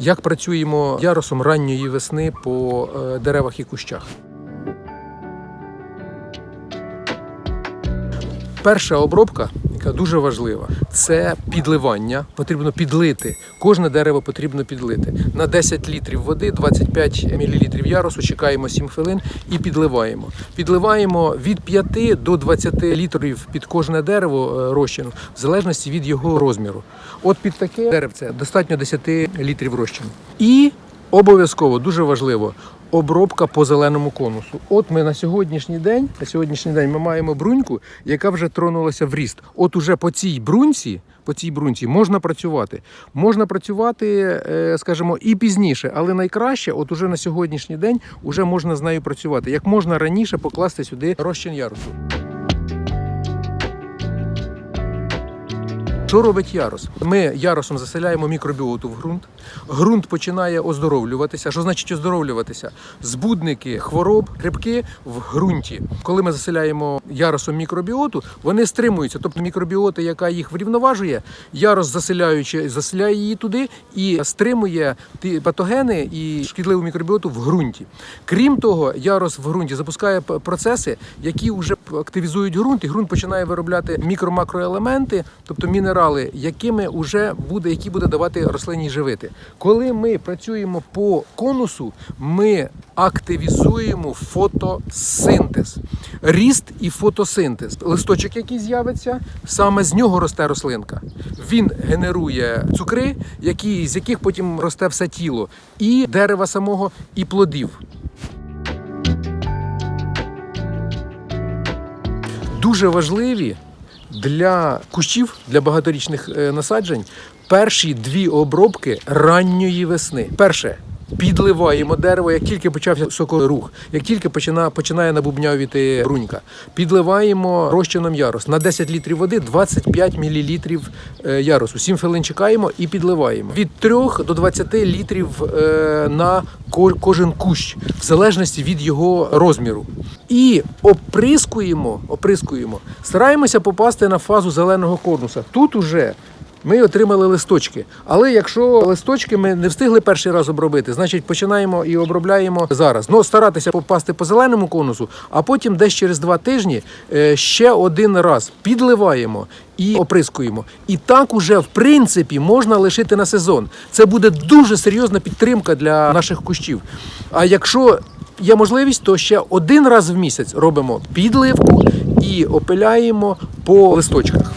Як працюємо ярусом ранньої весни по е, деревах і кущах? Перша обробка, яка дуже важлива, це підливання. Потрібно підлити. Кожне дерево потрібно підлити. На 10 літрів води, 25 мл ярусу, чекаємо 7 хвилин і підливаємо. Підливаємо від 5 до 20 літрів під кожне дерево е, розчину, в залежності від його розміру. От під таке деревце достатньо 10 літрів розчину. І обов'язково дуже важливо. Обробка по зеленому конусу. От ми на сьогоднішній день, на сьогоднішній день ми маємо бруньку, яка вже тронулася в ріст. От уже по цій бруньці, по цій бруньці можна працювати. Можна працювати, е, скажімо, і пізніше, але найкраще, от уже на сьогоднішній день, уже можна з нею працювати. Як можна раніше покласти сюди розчин ярусу. Що робить ярус? Ми ярусом заселяємо мікробіоту в ґрунт. Ґрунт починає оздоровлюватися. Що значить оздоровлюватися? Збудники хвороб, грибки в ґрунті. Коли ми заселяємо ярусом мікробіоту, вони стримуються. Тобто мікробіота, яка їх врівноважує, ярус заселяючи, заселяє її туди і стримує ті патогени і шкідливу мікробіоту в ґрунті. Крім того, ярус в ґрунті запускає процеси, які вже активізують ґрунт, і ґрунт починає виробляти мікро-макроелементи, тобто мінерали, якими вже буде, які буде давати рослині живити. Коли ми працюємо по конусу, ми активізуємо фотосинтез, ріст і фотосинтез. Листочок, який з'явиться, саме з нього росте рослинка. Він генерує цукри, які, з яких потім росте все тіло, і дерева самого, і плодів. Дуже важливі для кущів, для багаторічних е, насаджень перші дві обробки ранньої весни. Перше. Підливаємо дерево, як тільки почався сокорух, як тільки почина, починає набубнявіти брунька. Підливаємо розчином ярус. На 10 літрів води 25 мл ярусу. 7 хвилин чекаємо і підливаємо. Від 3 до 20 літрів е, на ко- кожен кущ, в залежності від його розміру. І оприскуємо, оприскуємо. Стараємося попасти на фазу зеленого конуса. Тут уже ми отримали листочки. Але якщо листочки ми не встигли перший раз обробити, значить починаємо і обробляємо зараз. Ну, старатися попасти по зеленому конусу, а потім десь через два тижні е, ще один раз підливаємо і оприскуємо. І так уже в принципі можна лишити на сезон. Це буде дуже серйозна підтримка для наших кущів. А якщо є можливість, то ще один раз в місяць робимо підливку і опиляємо по листочках.